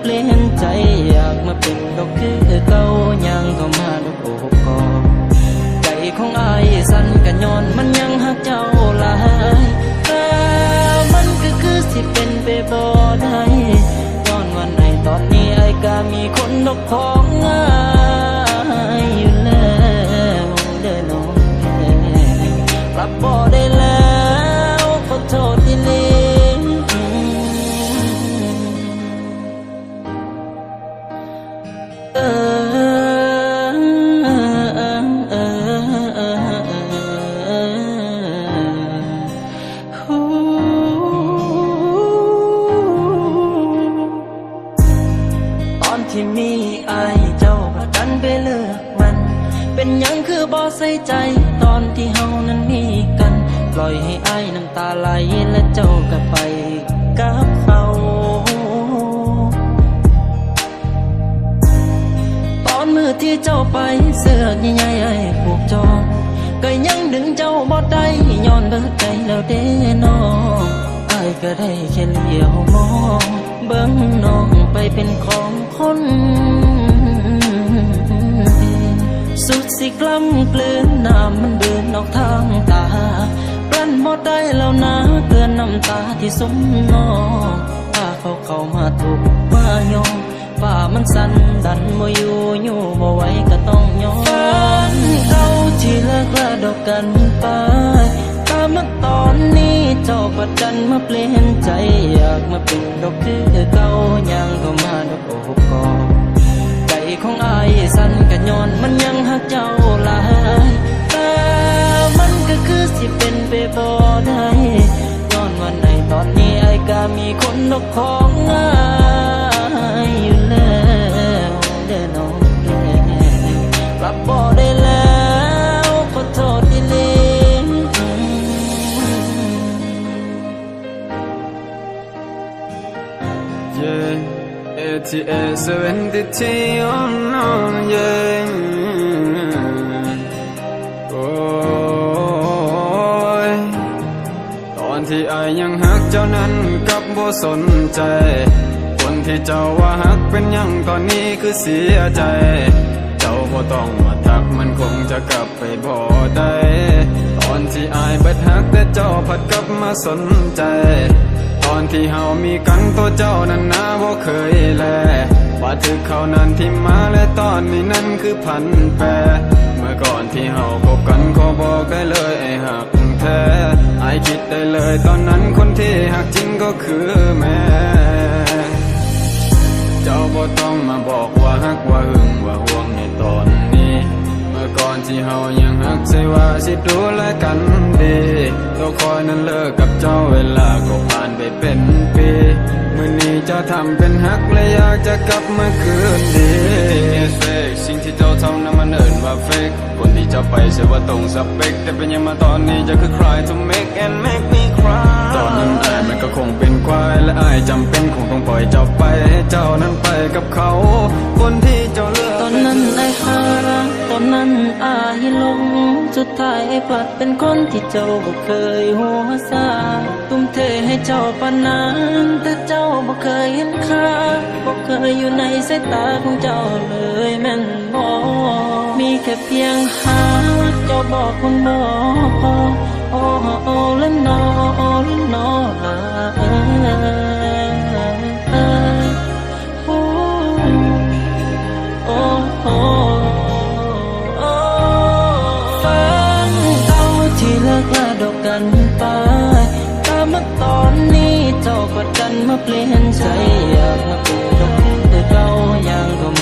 เปลี่ยนใจอยากมาเป็นดอกคือเก่ายังเข้ามาดอกโอบกอดใจของอายสั่นกันย้อนมันยังหักเจ้าหลายแต่มันก็คือสิเป็นไปบ่ได้ย้อนวันไหนตอนนี้ไอ้ก็มีคนดอกของงาย ก็ได้แค่เลี้ยวมอง เบิ่งน้องไปเป็นของคนสุดสิกล้ำกลืนน้ำมันเบืนออกทางตากลั้นบ่ได้แล้วนะเตือนน้ำตาที่สมนองถ้าเขาเข้ามาถูกมายองฝ่ามันสั่นดันบ่อยู่อยู่บ่ไหวก็ต้องยอมฝันเก่าที่เลิกลาดกกันไป มาตอนนี้เจ้าปัดดันมาเปลี่ยนใจ อยากมาเป็นดอกคือเก่ายังเข้ามาดอกโอบกอดใจของอายสั่นกันย้อนมันยังหักเจ้าหลายแต่มันก็คือสิเป็นไปบ่ได้ย้อนวันไหนตอนนี้ไอ้ก็มีคนนกของ ATA 73 on on yeah. โอ้ยตอนที่อายยังหักเจ้านั้นกับบ่สนใจ คนที่เจ้าว่าหักเป็นยังตอนนี้คือเสียใจ เจ้าบ่ต้องมาทักมันคงจะกลับไปบ่ได้ ตอนที่อายเบิดหักแต่เจ้าผัดกลับมาสนใจ อนที่เฮามีกันตัวเจ้านั้นนาบ่เคยแลว่าถึกเขานั้นที่มาและตอนนี้นั้นคือพันแปรเมื่อก่อนที่เฮาคบกันขอบอกได้เลยไอ้หักแท้ไอคิดได้เลยตอนนั้นคนที่หักจริงก็คือแม่เจ้าบ่ต้องมาบอกว่าฮักว่าหึงว่าห่วงในตอน มื่อก่อนที่เฮายังฮักใช่ว่าสิดูแลกันดีตัวคอยนั้นเลิกกับเจ้าเวลาก็ผ่านไปเป็นปีมื่อนี้เจ้าทำเป็นฮักและอยากจะกลับมาคืนดีเฟกสิ่งที่เจ้าทำนั้นมันเอินว่าเฟกคนที่เจ้าไปใช่ว่าตรงสเปคแต่เป็นยังมาตอนนี้จะคือ cry to make and make me cry ตอนนั้นอายมันก็คงเป็นควายและอายจำเป็นคงต้องปล่อยเจ้าไปให้เจ้านั้นไปกับเขา คนที่เจ้า นั้นไอ้หาตอนนั้นอายหลง สุดท้ายไอ้ปัดเป็นคนที่เจ้าบ่เคยหัวซาตุ้มเทให้เจ้าปานนั้นแต่เจ้าบ่เคยเห็นค่าบ่เคยอยู่ในสายตาของเจ้าเลยแม่นบ่มีแค่เพียงหาเจ้าบอกคนบ่พอโอ้โอ้และนอโอ้และนอลา ฝันเก่าที่เลิกลาดอกกันไปตามมาตอนนี้เจ้าก็ดันมาเปลี่ยนใจอยากมาเป็นดอกคือเก่ายังก็มาดอก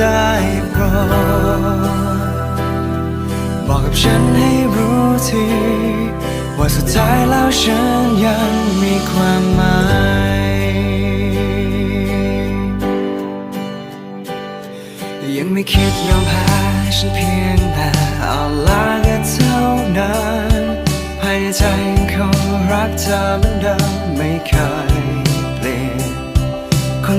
ได้โปรดบอกกับฉันให้รู้ที ว่าสุดท้ายแล้วฉันยังมีความหมายยังไม่คิดยอมแพ้ฉันเพียงแต่เอาลาก็เท่านั้นภายในใจยังคงรักเธอเหมือนเดิมไม่เคย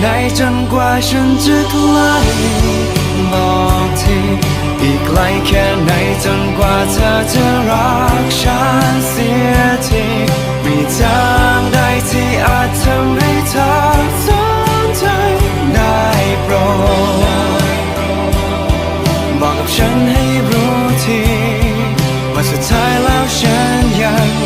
ไหนจนกว่าฉันจะใกล้บอกทีอีกไกลแค่ไหนจนกว่าเธอจะรักฉันเสียทีมีทางใดที่อาจทำให้เธอสนใจได้โปรดบอกกับฉันให้รู้ทีว่าสุดท้ายแล้วฉันยัง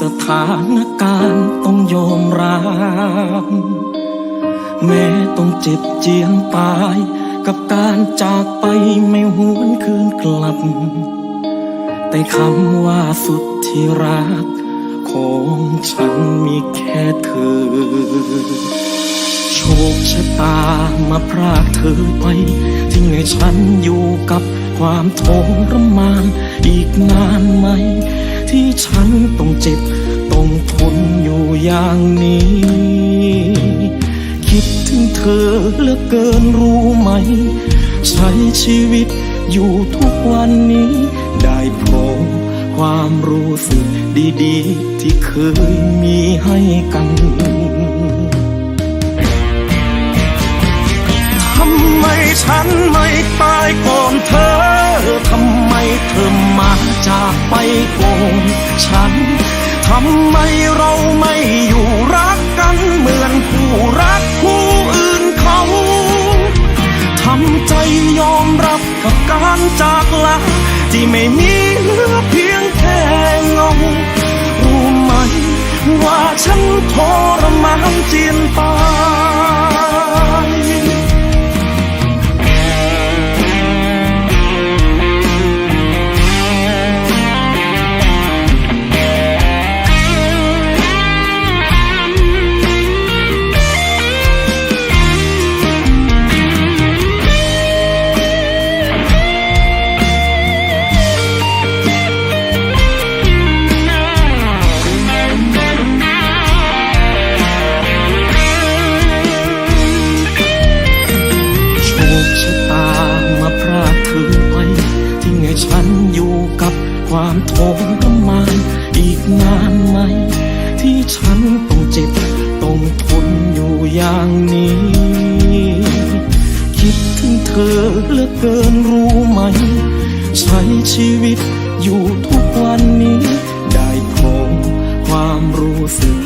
สถานการณ์ต้องยอมรับแม้ต้องเจ็บเจียนตาย กับการจากไปไม่หวนคืนกลับ แต่คำว่าสุดที่รัก ของฉันมีแค่เธอ โชคชะตามาพรากเธอไปทิ้งให้ฉันอยู่กับความทรมาน อีกนานไหม ที่ฉันต้องเจ็บตต้องทนอยู่อย่างนี้ คิดถึงเธอเหลือเกินรู้ไหม ใช้ชีวิตอยู่ทุกวันนี้ ได้พราะความรู้สึกดีๆ ที่เคยมีให้กันทำไมฉันไม่ตายก่อนเธอทำไมเธอมา จากไปก่อนฉัน ทำไมเราไม่อยู่รักกันเหมือนคู่รักคู่อื่นเขา ทำใจยอมรับกับการจากลาที่ไม่มีเหลือ ทรมานอีกนานไหม ที่ฉันต้องเจ็บ ต้องทนอยู่อย่างนี้ คิดถึงเธอเหลือเกินรู้ไหม ใช้ชีวิตอยู่ทุกวันนี้ ได้พบความรู้สึก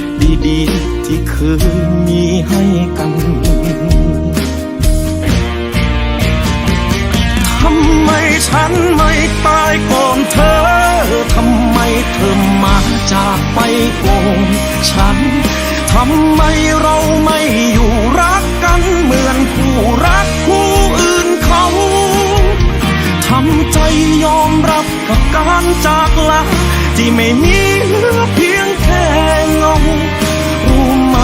ดีๆ ที่เคยมีให้กัน เธอมาจากไปโก่อนฉัน ทำไมเราไม่อยู่รักกันเหมือนคู่รักคู่อื่นเขา ทำใจยอมรับกับการจากลาที่ไม่มีเหลือเพียงแค่เงารู้ไหม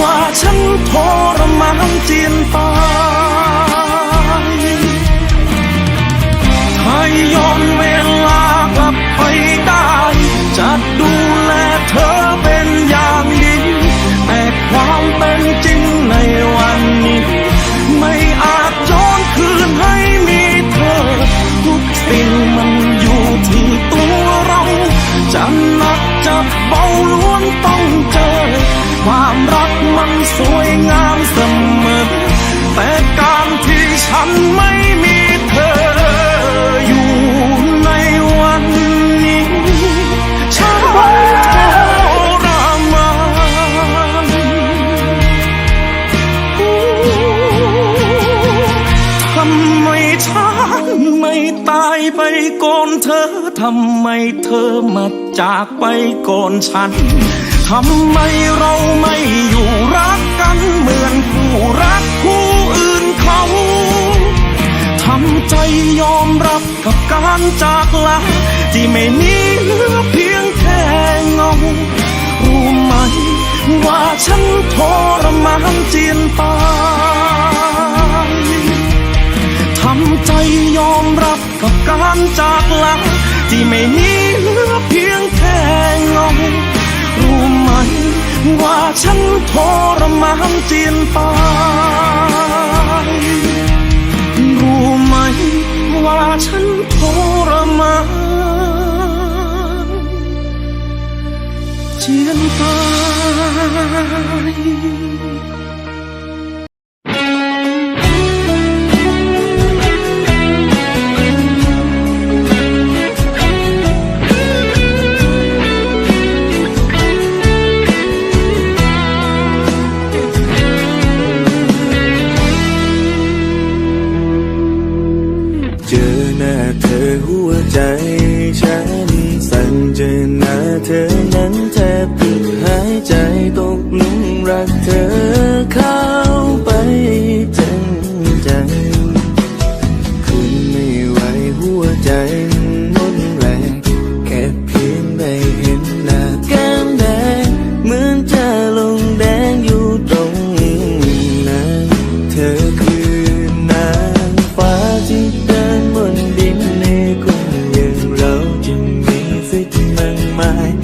ว่าฉันทรมานเจียนตา แำไมฉันไม่ตายไปก่อนเธอทำไมเธอมาจากไปก่อนฉันทำไมเราไม่อยู่รักกันเหมือนคู่รักคู่อื่นเขาทำใจยอมรับกับการจากลาที่ไม่มีเหลือเพียงแค่เงารู้ไหมว่าฉันทรมานเจียนตาย ใจยอมรับกับการจากลาที่ไม่มีเหลือเพียงแค่เงารู้ไหม ว่าฉันทรมานเจียนตายรู้ไหม ว่าฉันทรมานเจียนตาย หัวใจฉันสั่นเจอหน้าเธอ ค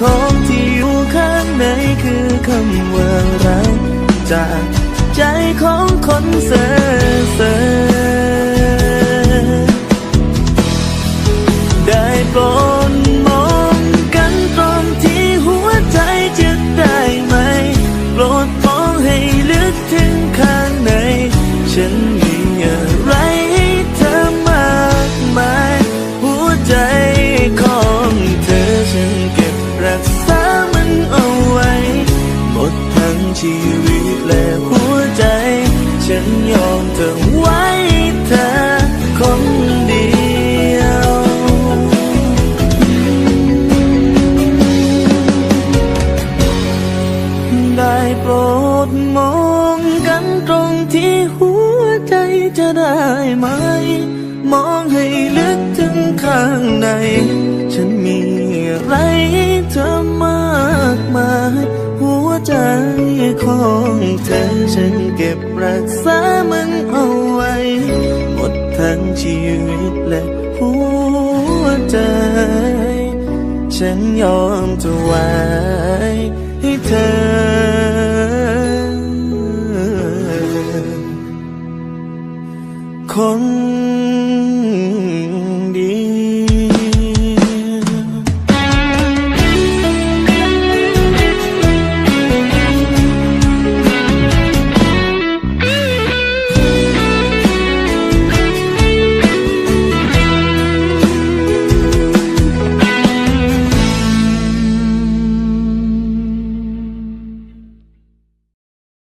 ของที่อยู่ข้างในคือคำว่ารักจากใจของคนเสเสได้โปร ชีวิตและหัวใจ ฉันยอมเธอไว้ ฉันเก็บรักษามันเอาไว้ หมดทั้งชีวิตและหัวใจ ฉันยอมถวายให้เธอคน